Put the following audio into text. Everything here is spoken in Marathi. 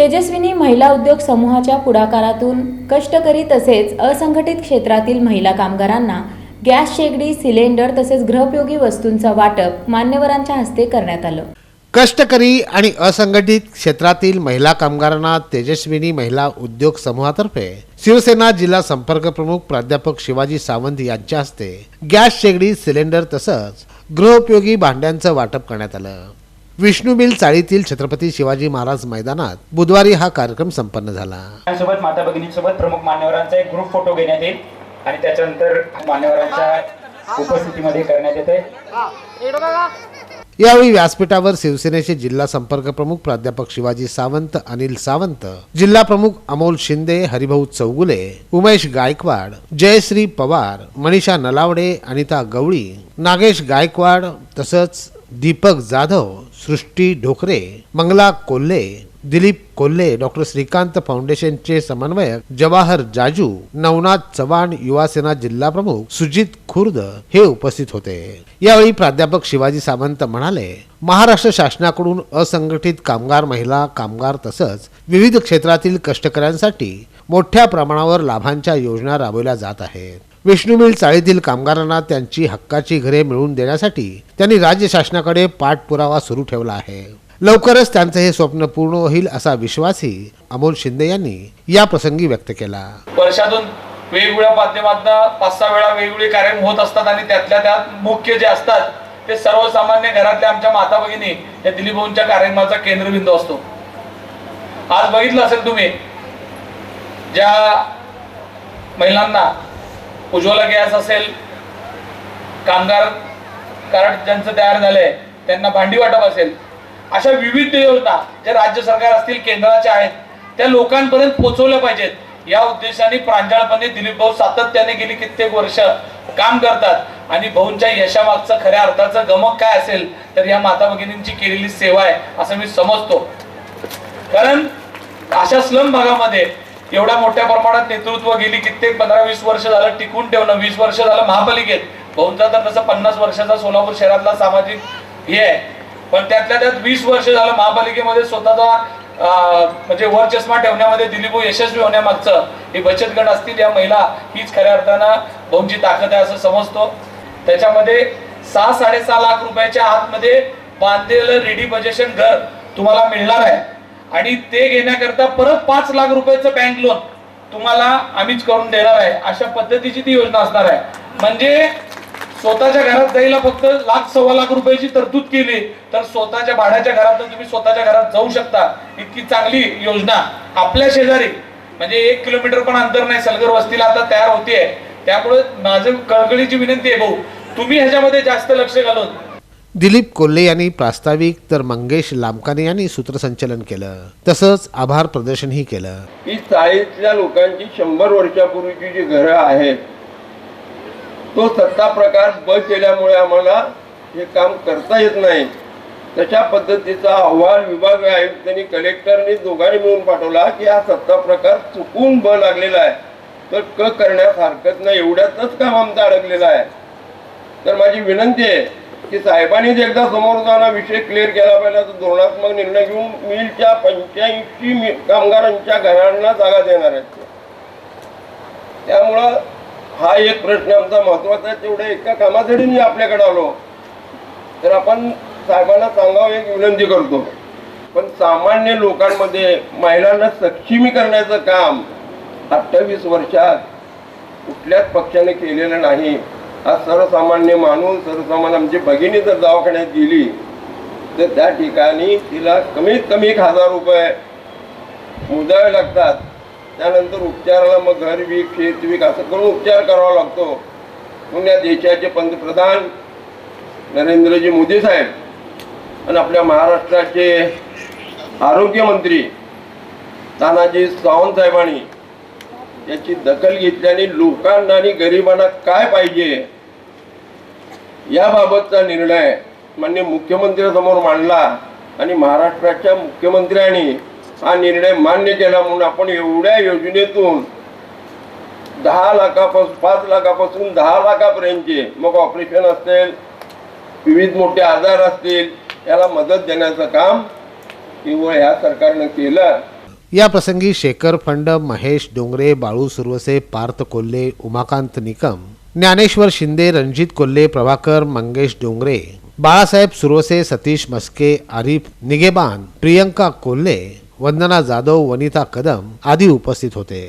तेजस्विनी महिला उद्योग समूहाच्या पुढाकारातून कष्टकरी तसेच असंघटित क्षेत्रातील महिला कामगारांना गॅस शेगडी सिलेंडर तसेच गृहोपयोगी वस्तूंचं वाटप मान्यवरांच्या हस्ते करण्यात आलं. कष्टकरी आणि असंघटित क्षेत्रातील महिला कामगारांना तेजस्विनी महिला उद्योग समूहातर्फे शिवसेना जिल्हा संपर्क प्रमुख प्राध्यापक शिवाजी सावंत यांच्या हस्ते गॅस शेगडी सिलेंडर तसंच गृहोपयोगी भांड्यांचं वाटप करण्यात आलं. विष्णू मिल चाळीतील छत्रपती शिवाजी महाराज मैदानात बुधवारी हा कार्यक्रम संपन्न झाला. सोबत माता भगिनींसोबत प्रमुख मान्यवरांचा एक ग्रुप फोटो घेण्यात येईल. आणि त्याच्यानंतर मान्यवरांच्या उपस्थितीमध्ये करण्यात येते यावेळी व्यासपीठावर शिवसेनेचे जिल्हा संपर्क प्रमुख प्राध्यापक शिवाजी सावंत अनिल सावंत जिल्हा प्रमुख अमोल शिंदे हरिभाऊ चौगुले उमेश गायकवाड जयश्री पवार मनीषा नलावडे अनिता गवळी नागेश गायकवाड तसंच दीपक जाधव सृष्टी ढोकरे मंगला कोल्हे दिलीप कोल्हे डॉक्टर श्रीकांत फाउंडेशनचे समन्वयक जवाहर जाजू नवनाथ चव्हाण युवासेना जिल्हा प्रमुख सुजित खुर्द हे उपस्थित होते. यावेळी प्राध्यापक शिवाजी सावंत म्हणाले महाराष्ट्र शासनाकडून असंघटित कामगार महिला कामगार तसंच विविध क्षेत्रातील कष्टकऱ्यांसाठी मोठ्या प्रमाणावर लाभांच्या योजना राबवल्या जात आहेत. विष्णू मिल चाळीतील कामगारांना त्यांची हक्काची घरे मिळवून देण्यासाठी त्यांनी राज्य शासनाकडे पाठपुरावा सुरू ठेवला आहे. लवकरच त्यांचं हे स्वप्न पूर्ण होईल असा विश्वासही अमोल शिंदे यांनी या प्रसंगी व्यक्त केला. वर्षातून वेगवेगळ्या माध्यमातून पाच सहा वेळा वेगवेगळे कार्यक्रम होत असतात आणि त्यातल्या त्यात मुख्य जे असतात ते सर्वसामान्य घरातल्या आमच्या माता भगिनी या दिलीपभाऊंच्या कार्यक्रमाचा केंद्रबिंदू असतो. आज बघितलं असेल तुम्ही ज्या महिलांना उज्ज्वला गॅस असेल कामगार कार्ड ज्यांचं तयार झालंय त्यांना भांडी वाटप असेल अशा विविध योजना ज्या राज्य सरकार असतील केंद्राच्या आहेत त्या लोकांपर्यंत पोहोचवल्या पाहिजेत. या उद्देशाने प्रांजळपणे दिलीप भाऊ सातत्याने गेली कित्येक वर्ष काम करतात आणि भाऊंच्या यशामागचं खऱ्या अर्थाचं गमक काय असेल तर या माता भगिनींची केलेली सेवा आहे असं मी समजतो. कारण अशा स्लम भागामध्ये एवढ्या मोठ्या प्रमाणात नेतृत्व गेली कित्येक पंधरा वीस वर्ष झालं टिकून ठेवणं वीस वर्ष झालं महापालिकेत. भाऊंचा तर तसं पन्नास वर्षाचा सोलापूर शहरातला सामाजिक हे आहे. पण त्यातल्या त्यात वीस वर्ष झालं महापालिकेमध्ये स्वतःचा म्हणजे वर चष्मा ठेवण्यामध्ये दिलीप यशस्वी होण्यामागचं हे बचत गट असतील या महिला हीच खऱ्या अर्थानं भाऊंची ताकद आहे असं समजतो. त्याच्यामध्ये सहा साडेसहा लाख रुपयाच्या आतमध्ये बांधलेलं रेडी बजेशन घर तुम्हाला मिळणार आहे. आणि ते घेण्याकरता परत पाच लाख रुपयाचं बँक लोन तुम्हाला आम्हीच करून देणार आहे. अशा पद्धतीची ती योजना असणार आहे. म्हणजे स्वतःच्या घरात जायला फक्त लाख सव्वा लाख रुपयाची तरतूद केली तर स्वतःच्या भाड्याच्या घरात तुम्ही स्वतःच्या घरात जाऊ शकता. इतकी चांगली योजना. आपल्या शेजारी म्हणजे एक किलोमीटर पण अंतर नाही सलगर वस्तीला आता तयार होतीये. त्यामुळे माझं कळकळीची विनंती आहे भाऊ. तुम्ही ह्याच्यामध्ये जास्त लक्ष घालून दिलीप कोल्हे यांनी प्रास्ताविक तर मंगेश लामकाने यांनी सूत्रसंचलन केलं. तसंच आभार प्रदर्शनही केलं. की चाळीतल्या लोकांची शंभर वर्षापूर्वीची जी घरं आहेत तो सत्ता प्रकार बंद केल्यामुळे आम्हाला हे काम करता येत नाही. तशा पद्धतीचा अहवाल विभाग आयुक्तांनी कलेक्टरनी दोघांनी मिळून पाठवला की हा सत्ता प्रकार चुकून ब लागलेला आहे. तर क करण्यास हरकत नाही एवढ्यातच काम आमचं अडकलेलं आहे. तर माझी विनंती आहे की साहेबांनीच एकदा समोर जाऊन विषय क्लिअर केला पाहिजे तर धोरणात्मक निर्णय घेऊन मिलच्या पंच्याऐंशी कामगारांच्या घरांना जागा देणार आहेत. त्यामुळं हा एक प्रश्न आमचा महत्त्वाचा आहे. तेवढ्या एका कामासाठी मी आपल्याकडे आलो. तर आपण साहेबांना सांगावं एक विनंती करतो. पण सामान्य लोकांमध्ये महिलांना सक्षमी करण्याचं काम अठ्ठावीस वर्षात कुठल्याच पक्षाने केलेलं नाही. हा सर्वसामान्य माणूस सर्वसामान्य आमची भगिनी जर दवाखान्यात गेली तर त्या ठिकाणी तिला कमीत कमी एक हजार रुपये मोजावे लागतात. त्यानंतर उपचाराला मग घर वीक शेत वीक असं करून उपचार करावा लागतो. म्हणून या देशाचे पंतप्रधान नरेंद्रजी मोदी साहेब आणि आपल्या महाराष्ट्राचे आरोग्यमंत्री तानाजी सावंत साहेबांनी याची दखल घेतल्याने लोकांना आणि गरिबांना काय पाहिजे? याबाबतचा निर्णय मान्य मुख्यमंत्र्यासमोर मांडला आणि महाराष्ट्राच्या मुख्यमंत्र्यांनी हा निर्णय मान्य केला म्हणून आपण एवढ्या योजनेतून दहा लाखापासून पाच लाखापासून दहा लाखापर्यंतचे मग ऑपरेशन असेल विविध मोठे आजार असतील याला मदत देण्याचं काम केवळ ह्या सरकारनं केलं. या प्रसंगी शेखर फंड महेश डोंगरे बाळू सुरवसे पार्थ कोल्हे उमाकांत निकम ज्ञानेश्वर शिंदे रणजित कोल्हे प्रभाकर मंगेश डोंगरे बाळासाहेब सुरवसे सतीश मस्के आरिफ निगेबान प्रियंका कोल्हे वंदना जाधव वनिता कदम आदी उपस्थित होते.